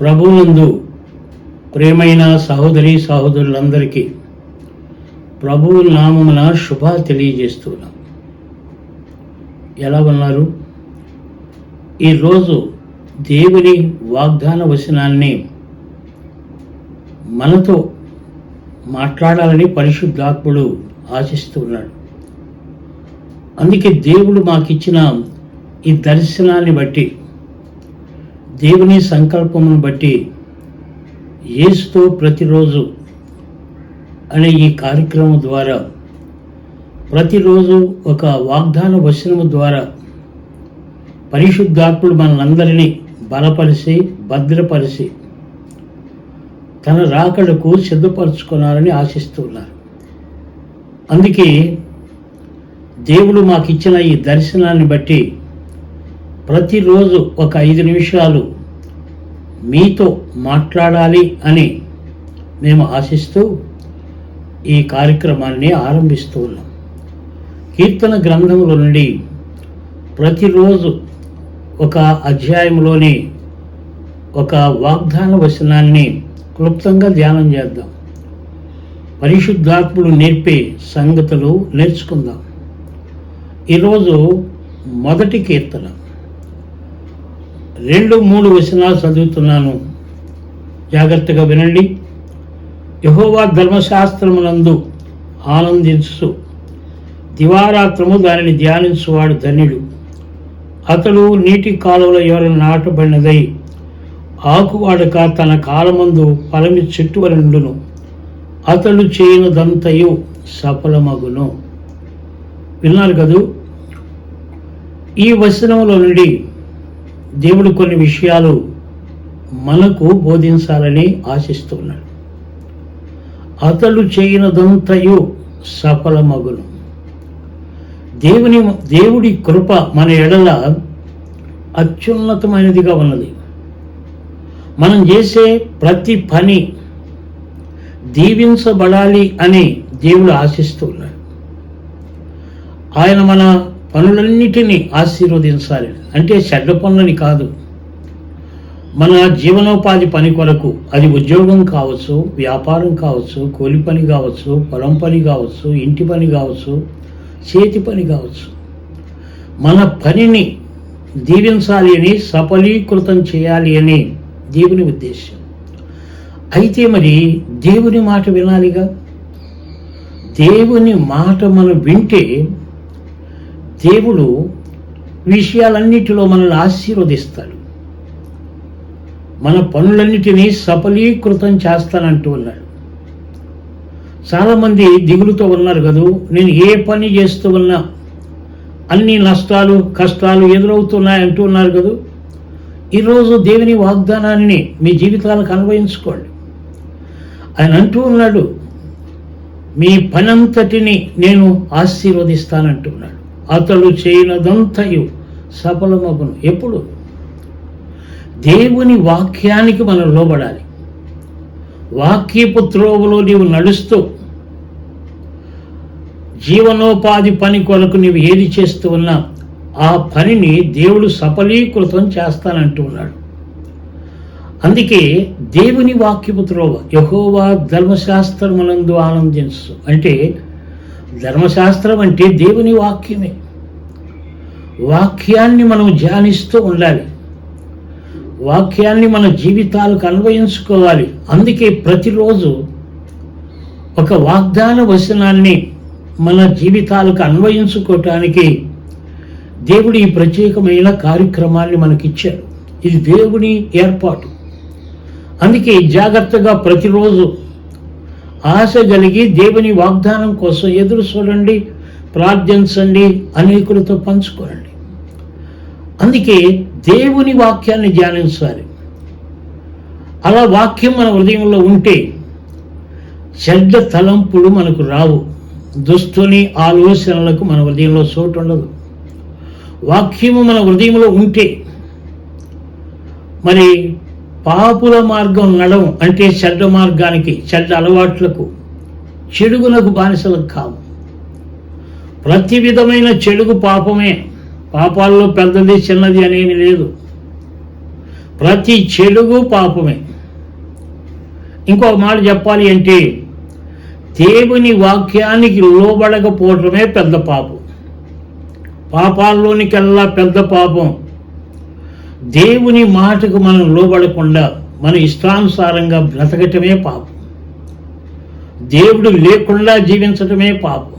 ప్రభునందు ప్రేమైన సహోదరి సహోదరులందరికీ ప్రభువు నామమున శుభ తెలియజేస్తున్నాం. ఎలా ఉన్నారు? ఈరోజు దేవుని వాగ్దాన వచనాన్ని మనతో మాట్లాడాలని పరిశుద్ధాత్ముడు ఆశిస్తున్నాడు. అందుకే దేవుడు మాకిచ్చిన ఈ దర్శనాన్ని బట్టి దేవుని సంకల్పమును బట్టి యేసుతో ప్రతిరోజు అనే ఈ కార్యక్రమం ద్వారా ప్రతిరోజు ఒక వాగ్దాన వచనము ద్వారా పరిశుద్ధాత్ముడు మనందరినీ బలపరిచి భద్రపరిచి తన రాకడకు సిద్ధపరచుకున్నారని ఆశిస్తున్నారు అందుకే దేవుడు మాకు ఇచ్చిన ఈ దర్శనాన్ని బట్టి ప్రతిరోజు ఒక ఐదు నిమిషాలు మీతో మాట్లాడాలి అని మేము ఆశిస్తూ ఈ కార్యక్రమాన్ని ఆరంభిస్తూ ఉన్నాం. కీర్తన గ్రంథముల నుండి ప్రతిరోజు ఒక అధ్యాయంలోని ఒక వాగ్దాన వచనాన్ని క్లుప్తంగా ధ్యానం చేద్దాం. పరిశుద్ధాత్ముడు నేర్పే సంగతులు నేర్చుకుందాం. ఈరోజు మొదటి కీర్తన. రెండు మూడు వచనాలు చదువుతున్నాను. జాగ్రత్తగా వినండి. యహోవా ధర్మశాస్త్రమునందు ఆనందించు దివారాత్రము దానిని ధ్యానించువాడు ధన్యుడు. అతడు నీటి కాలువలో ఎవరైనా నాటబడినదై ఆకువాడక తన కాలమందు పలమి చెట్టు వలె అతడు చేయనదంతయు సఫలమగును. విన్నారు కదూ? ఈ వచనంలో నుండి దేవుడు కొన్ని విషయాలు మనకు బోధించాలని ఆశిస్తున్నాడు. అతడు చేయనదంతయు సఫలమగును. దేవుని దేవుడి కృప మన ఎడల అత్యున్నతమైనదిగా ఉన్నది. మనం చేసే ప్రతి పని దీవించబడాలి అని దేవుడు ఆశిస్తూ ఉన్నాడు ఆయన మన పనులన్నిటినీ ఆశీర్వదించాలి. అంటే చెడ్డ పనులని కాదు. మన జీవనోపాధి పని కొరకు అది ఉద్యోగం కావచ్చు వ్యాపారం కావచ్చు కూలి పని కావచ్చు పొలం పని కావచ్చు ఇంటి పని కావచ్చు చేతి పని కావచ్చు. మన పనిని దీవించాలి అని సఫలీకృతం చేయాలి అని దేవుని ఉద్దేశం. అయితే మరి దేవుని మాట వినాలిగా? దేవుని మాట మనం వింటే దేవుడు విషయాలన్నిటిలో మనల్ని ఆశీర్వదిస్తాడు. మన పనులన్నిటినీ సఫలీకృతం చేస్తానంటూ ఉన్నాడు. చాలామంది దిగులుతో ఉన్నారు కదూ నేను ఏ పని చేస్తూ ఉన్నా అన్ని నష్టాలు కష్టాలు ఎదురవుతున్నాయి అంటూ ఉన్నారు కదూ ఈరోజు దేవుని వాగ్దానాన్ని మీ జీవితాలకు అన్వయించుకోండి ఆయన అంటూ ఉన్నాడు మీ పనంతటిని నేను ఆశీర్వదిస్తానంటున్నాడు అతడు చేయనదంతయు సఫలమగును. ఎప్పుడు? దేవుని వాక్యానికి మనం లోబడాలి. వాక్యపు త్రోవలో నీవు నడుస్తూ జీవనోపాధి పని కొరకు నీవు ఏది చేస్తూ ఉన్నా ఆ పనిని దేవుడు సఫలీకృతం చేస్తానంటూ ఉన్నాడు. అందుకే దేవుని వాక్యపు త్రోవ యహోవా ధర్మశాస్త్రమునందు ఆనందించు. అంటే ధర్మశాస్త్రం అంటే దేవుని వాక్యమే. వాక్యాన్ని మనం ధ్యానిస్తూ ఉండాలి. వాక్యాన్ని మన జీవితాలకు అన్వయించుకోవాలి. అందుకే ప్రతిరోజు ఒక వాగ్దాన వచనాన్ని మన జీవితాలకు అన్వయించుకోవటానికి దేవుడు ఈ ప్రత్యేకమైన కార్యక్రమాన్ని మనకిచ్చాడు. ఇది దేవుని ఏర్పాటు. అందుకే జాగ్రత్తగా ప్రతిరోజు ఆశ కలిగి దేవుని వాగ్దానం కోసం ఎదురు చూడండి ప్రార్థించండి అనేకులతో పంచుకోండి. అందుకే దేవుని వాక్యాన్ని ధ్యానించాలి. అలా వాక్యం మన హృదయంలో ఉంటే చెడ్డ తలంపులు మనకు రావు. దుస్తుని ఆలోచనలకు మన హృదయంలో చోటు ఉండదు. వాక్యము మన హృదయంలో ఉంటే మరి పాపుల మార్గం నడవం అంటే చెడ్డ మార్గానికి చెడ్డ అలవాట్లకు చెడుగునకు బానిసలకు కావు. ప్రతి విధమైన చెడుగు పాపమే పాపాల్లో పెద్దది చిన్నది అనేది లేదు. ప్రతి చెడుగు పాపమే. ఇంకొక మాట చెప్పాలి అంటే దేవుని వాక్యానికి లోబడకపోవటమే పెద్ద పాపం. పాపాల్లోనికల్లా పెద్ద పాపం. దేవుని మాటకు మనం లోబడకుండా మన ఇష్టానుసారంగా బ్రతకటమే పాపం. దేవుడు లేకుండా జీవించటమే పాపం.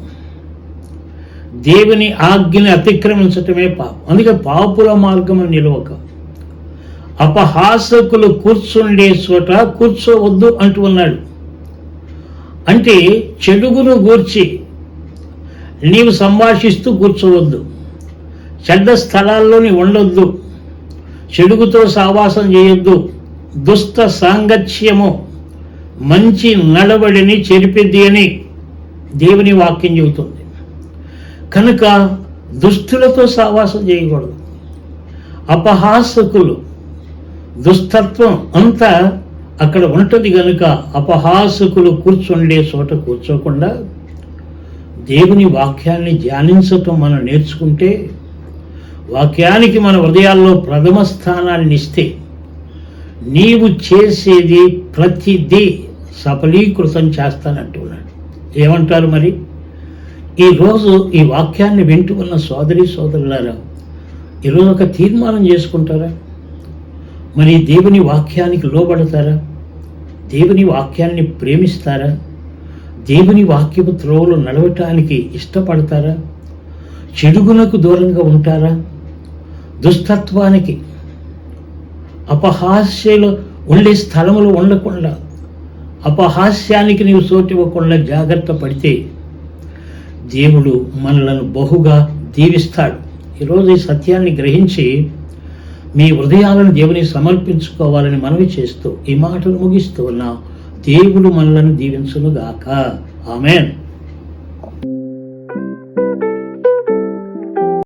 దేవుని ఆజ్ఞని అతిక్రమించటమే పాపం. అందుకే పాపుల మార్గము నిలవక అపహాసకులు కూర్చుండే చోట కూర్చోవద్దు అంటూ ఉన్నాడు. అంటే చెడుగును గూర్చి నీవు సంభాషిస్తూ కూర్చోవద్దు. చెడ్డ స్థలాల్లోని ఉండొద్దు. చెడుగుతో సావాసం చేయొద్దు. దుష్ట సాంగత్యము మంచి నడవడిని చెరిపిద్ది అని దేవుని వాక్యం చెబుతుంది. కనుక దుష్టులతో సావాసం చేయకూడదు. అపహాసకులు దుస్తత్వం అంతా అక్కడ ఉంటుంది కనుక అపహాసకులు కూర్చుండే చోట కూర్చోకుండా దేవుని వాక్యాన్ని ధ్యానించటం మనం నేర్చుకుంటే వాక్యానికి మన హృదయాల్లో ప్రథమ స్థానాన్ని ఇస్తే నీవు చేసేది ప్రతిదీ సఫలీకృతం చేస్తానంటున్నాడు ఏమంటారు మరి? ఈరోజు ఈ వాక్యాన్ని వింటూ ఉన్న సోదరి సోదరులారా ఈరోజు ఒక తీర్మానం చేసుకుంటారా? మరి దేవుని వాక్యానికి లోబడతారా? దేవుని వాక్యాన్ని ప్రేమిస్తారా? దేవుని వాక్యపు త్రోవలు నడవటానికి ఇష్టపడతారా? చెడుగునకు దూరంగా ఉంటారా? దుష్టత్వానికి అపహాస్యలు ఉండే స్థలములు ఉండకుండా అపహాస్యానికి నీవు చోటివ్వకుండా జాగ్రత్త పడితే దేవుడు మనలను బహుగా దీవిస్తాడు. ఈరోజు ఈ సత్యాన్ని గ్రహించి మీ హృదయాలను దేవుని సమర్పించుకోవాలని మనవి చేస్తూ ఈ మాటలు ముగిస్తూ ఉన్నాం. దేవుడు మనలను దీవించునుగాక. ఆమెన్.